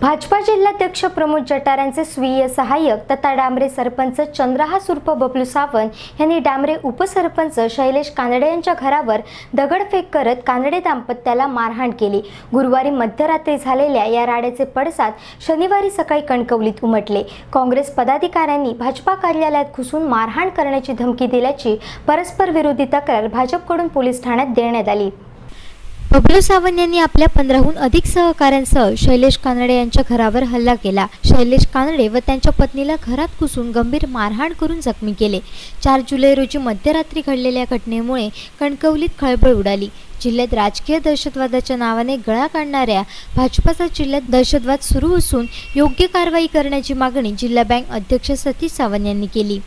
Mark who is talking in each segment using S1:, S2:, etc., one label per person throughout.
S1: भाजपा जिल्हाध्यक्ष प्रमोद जटार स्वीय सहाय्यक तथा डांबरे सरपंच चंद्रहास उर्फ बबलू सावंत यांनी डांबरे उपसरपंच शैलेश कानडे यांच्या घरावर दगडफेक करत कानडे दाम्पत्याला मारहाण केली. गुरुवारी मध्यरात्री झालेल्या या राड्याचे पडसाद शनिवारी सकाळी कणकवलीत उमटले. काँग्रेस पदाधिकाऱ्यांनी भाजपा कार्यालयात घुसून मारहाण करण्याची धमकी दिल्याची परस्पर विरोधी तक्रार भाजपकडून पोलीस ठाण्यात देण्यात आली. बबलू सावंत यांनी आपल्या पंधराहून अधिक सहकाऱ्यांसह शैलेश कानडे यांच्या घरावर हल्ला केला. शैलेश कानडे व त्यांच्या पत्नीला घरात घुसून गंभीर मारहाण करून जखमी केले. चार जुलै रोजी मध्यरात्री घडलेल्या घटनेमुळे कणकवलीत खळबळ उडाली. जिल्ह्यात राजकीय दहशतवादाच्या नावाने गळा काढणाऱ्या भाजपाचा जिल्ह्यात दहशतवाद सुरू असून योग्य कारवाई करण्याची मागणी जिल्हा बँक अध्यक्ष सतीश सावंत यांनी केली.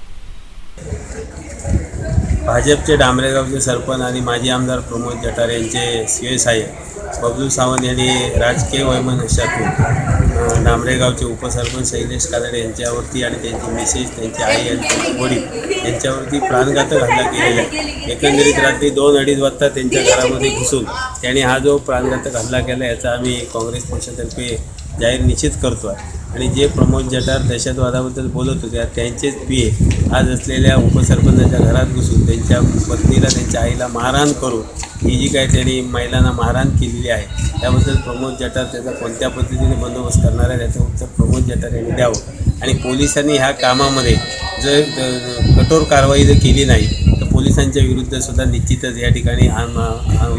S2: भाजपचे डांबरेगावचे सरपंच आणि माजी आमदार प्रमोद जठार यांचे शिवसाहेब बबलू सावंत यांनी राजकीय वैमनस्यातून डांबरेगावचे उपसरपंच शैलेश कादडे यांच्यावरती आणि त्यांची मिसेस त्यांची आई आणि त्यांचे वडील यांच्यावरती प्राणघातक हल्ला केलेला आहे. एकंदरीत रात्री दोन अडीच वाजता त्यांच्या घरामध्ये घुसून त्यांनी हा जो प्राणघातक हल्ला केला याचा आम्ही काँग्रेस पक्षातर्फे जाहीर निश्चित करतो आहे. आणि जे प्रमोद जठार दहशतवादाबद्दल बोलत होते त्यांचेच पिये आज असलेल्या उपसरपंचाच्या घरात घुसून त्यांच्या पत्नीला त्यांच्या आईला मारहाण करून ही जी काय त्यांनी महिलांना मारहाण केलेली आहे त्याबद्दल प्रमोद जठार त्याचा कोणत्या पद्धतीने बंदोबस्त करणार आहे त्याचं उत्तर प्रमोद जठार यांनी द्यावं. आणि पोलिसांनी ह्या कामामध्ये जर कठोर कारवाई जर केली नाही तर पोलिसांच्या विरुद्ध सुद्धा निश्चितच या ठिकाणी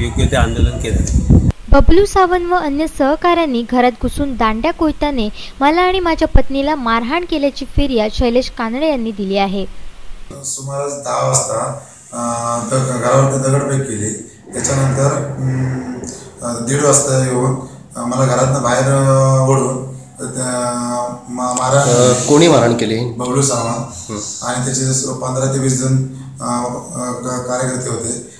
S2: योग्य ते आंदोलन केलं
S1: बबलू सावंत व अन्य सहकाऱ्यांनी घरात घुसून दांड्या कोयत्याने मला आणि माझ्या पत्नीला मारहाण केल्याची फिर्याद शैलेश कानडे यांनी दिली आहे.
S3: सुमारास दहा वाजता घरावरती दगडफेक केली. त्याच्यानंतर दीड वाजता येऊन मला घरातनं बाहेर ओढून त्या- मा- मारहाण
S4: अ, कोणी मारहाण केली?
S3: बबलू सावंत. आणि त्याचे पंधरा ते वीस जण कार्यकर्ते होते.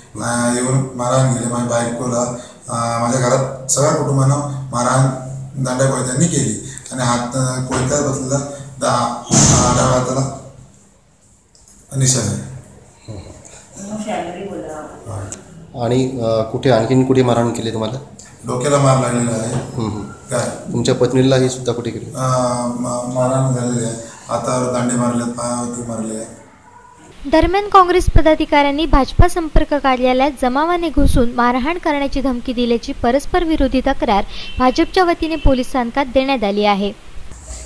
S3: येऊन मारहाण केली. माझ्या बायकोला माझ्या घरात सगळ्या कुटुंबानं मारहाण दांड्या कोयत्यांनी केली. आणि हात अं, कोयत्या बसलेला दा अं, डाव्या हाताला निशाण आहे
S4: आणि कुठे आणखीन कुठे मारहाण केली तुम्हाला?
S3: डोक्याला मार लागलेला आहे. काय?
S4: तुमच्या पत्नीला ही सुद्धा कुठे केली?
S3: मारहाण झालेली आहे. हातावर दांडे मारले पायावरती मारले. आहे
S1: दरम्यान काँग्रेस पदाधिकाऱ्यांनी भाजपा संपर्क कार्यालयात जमावाने घुसून मारहाण करण्याची धमकी दिल्याची परस्पर विरोधी तक्रार भाजपच्या वतीने पोलिसांकात देण्यात आली आहे.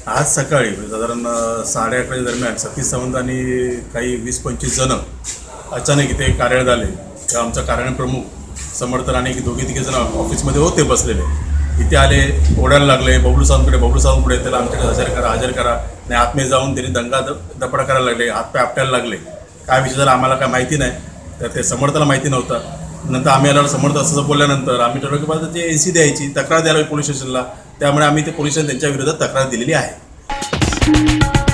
S5: आज सकाळी म्हणजे साधारण साडे अकराच्या दरम्यान सतीश सावंत आणि काही वीस पंचवीस जण अचानक इथे कार्यालयात आले. तेव्हा आमचा कार्यालय प्रमुख समर्थ आणि दोघे तिघे जण ऑफिसमध्ये होते बसलेले. इथे आले ओढायला लागले बबलू सावंतकडे बबलू सावंतकडे त्याला आमच्याकडे हजर करा हजर करा. आणि आतमध्ये जाऊन त्यांनी दंगा द- दपडा करायला लागले हातपाय आपटायला लागले. काय विषय झाला आम्हाला काय माहिती नाही. तर ते समर्थाला माहिती नव्हतं. नंतर आम्ही आल्यावर समर्थ असं बोलल्यानंतर आम्ही ठरवलं की बाबा ते एन सी द्यायची तक्रार द्यायला पोलीस स्टेशनला. त्यामुळे आम्ही ते पोलीस स्टेशन त्यांच्या विरोधात तक्रार दिलेली आहे.